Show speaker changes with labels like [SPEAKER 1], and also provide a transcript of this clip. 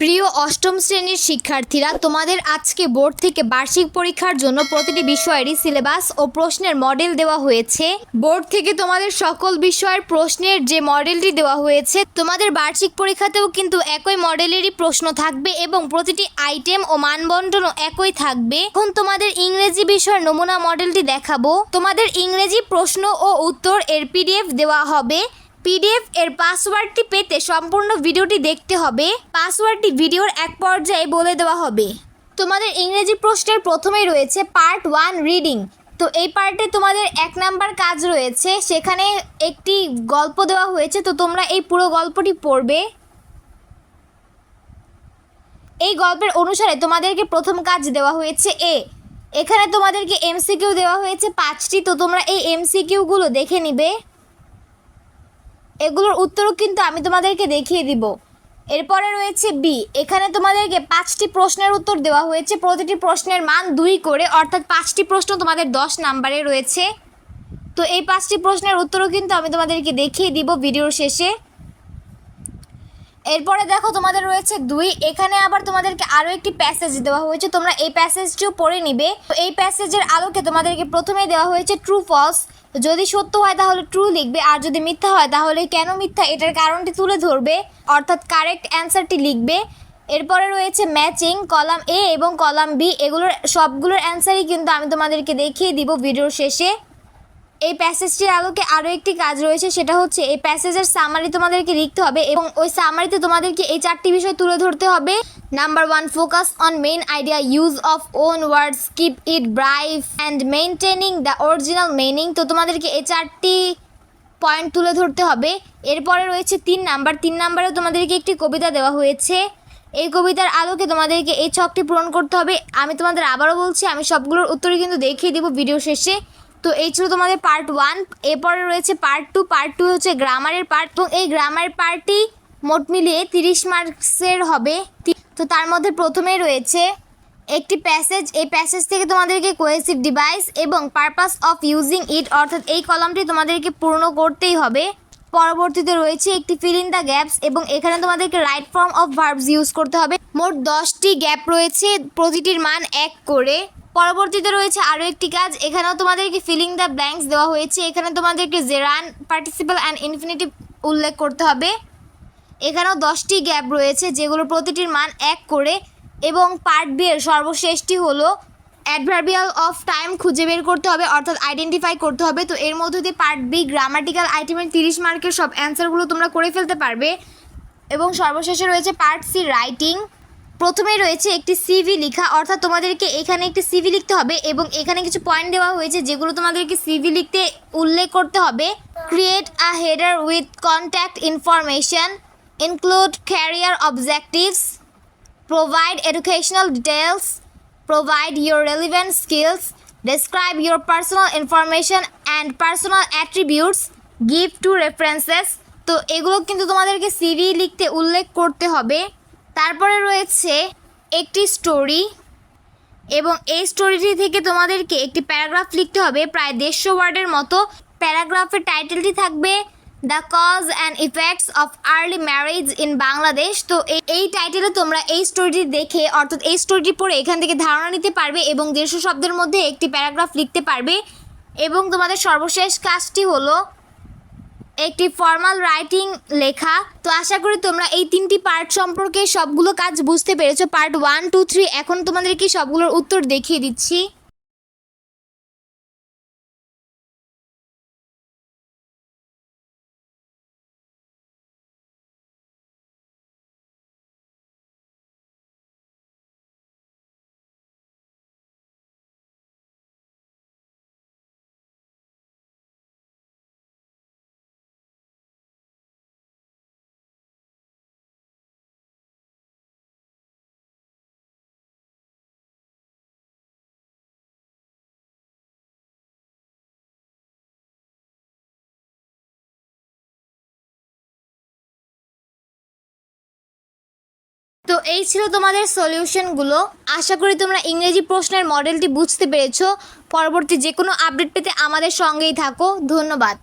[SPEAKER 1] প্রিয় অষ্টম শ্রেণির শিক্ষার্থীরা, তোমাদের আজকে বোর্ড থেকে বার্ষিক পরীক্ষার জন্য প্রতিটি বিষয়েরই সিলেবাস ও প্রশ্নের মডেল দেওয়া হয়েছে। বোর্ড থেকে তোমাদের সকল বিষয়ের প্রশ্নের যে মডেলটি দেওয়া হয়েছে, তোমাদের বার্ষিক পরীক্ষাতেও কিন্তু একই মডেলেরই প্রশ্ন থাকবে এবং প্রতিটি আইটেম ও মানবন্টনও একই থাকবে। এখন তোমাদের ইংরেজি বিষয়ের নমুনা মডেলটি দেখাবো। তোমাদের ইংরেজি প্রশ্ন ও উত্তর এর পিডিএফ দেওয়া হবে। পিডিএফ এর পাসওয়ার্ডটি পেতে সম্পূর্ণ ভিডিওটি দেখতে হবে। পাসওয়ার্ডটি ভিডিওর এক পর্যায়ে বলে দেওয়া হবে। তোমাদের ইংরেজি প্রশ্নের প্রথমেই রয়েছে পার্ট ওয়ান রিডিং। তো এই পার্টে তোমাদের এক নাম্বার কাজ রয়েছে। সেখানে একটি গল্প দেওয়া হয়েছে। তো তোমরা এই পুরো গল্পটি পড়বে। এই গল্পের অনুসারে তোমাদেরকে প্রথম কাজ দেওয়া হয়েছে এ। এখানে তোমাদেরকে এমসিকিউ দেওয়া হয়েছে পাঁচটি। তো তোমরা এই এমসিকিউগুলো দেখে নিবে। এগুলোর উত্তরও কিন্তু আমি তোমাদেরকে দেখিয়ে দিব। এরপরে রয়েছে বি। এখানে তোমাদেরকে পাঁচটি প্রশ্নের উত্তর দেওয়া হয়েছে। প্রতিটি প্রশ্নের মান দুই করে, অর্থাৎ পাঁচটি প্রশ্ন তোমাদের দশ নাম্বারে রয়েছে। তো এই পাঁচটি প্রশ্নের উত্তরও কিন্তু আমি তোমাদেরকে দেখিয়ে দিব ভিডিওর শেষে। এরপরে দেখো তোমাদের রয়েছে দুই। এখানে আবার তোমাদেরকে আরও একটি প্যাসেজ দেওয়া হয়েছে। তোমরা এই প্যাসেজটিও পড়ে নিবে। তো এই প্যাসেজের আলোকে তোমাদেরকে প্রথমে দেওয়া হয়েছে ট্রু ফলস যদি সত্য হয় তাহলে ট্রু লিখবে, আর যদি মিথ্যা হয় তাহলে কেন মিথ্যা? এটার কারণটি তুলে ধরবে, অর্থাৎ কারেক্ট অ্যান্সারটি লিখবে। এরপরে রয়েছে ম্যাচিং কলাম এ এবং কলাম বি এগুলোর সবগুলোর অ্যান্সারই কিন্তু আমি তোমাদেরকে দেখিয়ে দিব ভিডিওর শেষে। এই প্যাসেজটির আলোকে আরও একটি কাজ রয়েছে, সেটা হচ্ছে এই প্যাসেজের সামারি তোমাদেরকে লিখতে হবে এবং ওই সামারিতে তোমাদেরকে এই চারটি বিষয় তুলে ধরতে হবে। Number one focus on main idea use of own words keep it brief and maintaining the original meaning তো তোমাদেরকে এই চারটি পয়েন্ট তুলে ধরতে হবে। এরপরে রয়েছে তিন নাম্বার তিন নাম্বারেও তোমাদেরকে একটি কবিতা দেওয়া হয়েছে। এই কবিতার আলোকে তোমাদেরকে এই ছকটি পূরণ করতে হবে। আমি তোমাদের আবারও বলছি, আমি সবগুলোর উত্তরই কিন্তু দেখিয়ে দেবো ভিডিও শেষে। তো এই ছিল তোমাদের পার্ট ওয়ান এরপরে রয়েছে পার্ট টু পার্ট টু হচ্ছে গ্রামারের পার্ট এবং এই গ্রামার পার্টটি মোট মিলিয়ে তিরিশ মার্কসের হবে। তো তার মধ্যে প্রথমেই রয়েছে একটি প্যাসেজ এই প্যাসেজ থেকে তোমাদেরকে কোয়েসিভ ডিভাইস এবং পারপাস অফ ইউজিং ইট অর্থাৎ এই কলমটি তোমাদেরকে পূর্ণ করতেই হবে। পরবর্তীতে রয়েছে একটি ফিল ইন দ্য গ্যাপস এবং এখানে তোমাদেরকে right form of verbs use করতে হবে। মোট দশটি গ্যাপ রয়েছে, প্রতিটির মান এক করে। পরবর্তীতে রয়েছে আরও একটি কাজ। এখানেও তোমাদেরকে ফিলিং দ্য ব্ল্যাঙ্কস দেওয়া হয়েছে। এখানে তোমাদেরকে জেরান পার্টিসিপাল অ্যান্ড ইনফিনিটিভ উল্লেখ করতে হবে। এখানেও দশটি গ্যাপ রয়েছে, যেগুলো প্রতিটির মান এক করে এবং পার্ট বি এর সর্বশেষটি হলো অ্যাডভার্বিয়াল অফ টাইম খুঁজে বের করতে হবে, অর্থাৎ আইডেন্টিফাই করতে হবে। তো এর মধ্যে দিয়ে পার্ট বি গ্রামাটিক্যাল আইটেমের তিরিশ মার্কের সব অ্যান্সারগুলো তোমরা করে ফেলতে পারবে। এবং সর্বশেষে রয়েছে পার্ট সি রাইটিং প্রথমে রয়েছে একটি সিভি লেখা অর্থাৎ তোমাদেরকে এখানে একটি সিভি লিখতে হবে এবং এখানে কিছু পয়েন্ট দেওয়া হয়েছে যেগুলো তোমাদেরকে সিভি লিখতে উল্লেখ করতে হবে। Create a header with contact information include career objectives provide educational details, provide your relevant skills, describe your personal information and personal attributes, give two references তো এগুলো কিন্তু তোমাদেরকে সিভি লিখতে উল্লেখ করতে হবে। তারপরে রয়েছে একটি স্টোরি এবং এই স্টোরিটি থেকে তোমাদেরকে একটি প্যারাগ্রাফ লিখতে হবে। প্রায় দেড়শো ওয়ার্ডের মতো প্যারাগ্রাফের টাইটেলটি থাকবে the cause and effects of early marriage in Bangladesh তো এই- টাইটেলে তোমরা এই স্টোরিটি দেখে, অর্থাৎ এই স্টোরিটি পড়ে এখান থেকে ধারণা নিতে পারবে এবং দেড়শো শব্দের মধ্যে একটি প্যারাগ্রাফ লিখতে পারবে। এবং তোমাদের সর্বশেষ কাজটি হলো একটি ফর্মাল রাইটিং লেখা। তো আশা করি তোমরা এই তিনটি পার্ট সম্পর্কে সবগুলো কাজ বুঝতে পেরেছ। পার্ট ওয়ান টু থ্রি এখন তোমাদেরকে সবগুলোর উত্তর দেখিয়ে দিচ্ছি। তো এই ছিল তোমাদের সলিউশনগুলো আশা করি তোমরা ইংরেজি প্রশ্নের মডেলটি বুঝতে পেরেছ। পরবর্তী যে কোনো আপডেট পেতে আমাদের সঙ্গেই থাকো। ধন্যবাদ।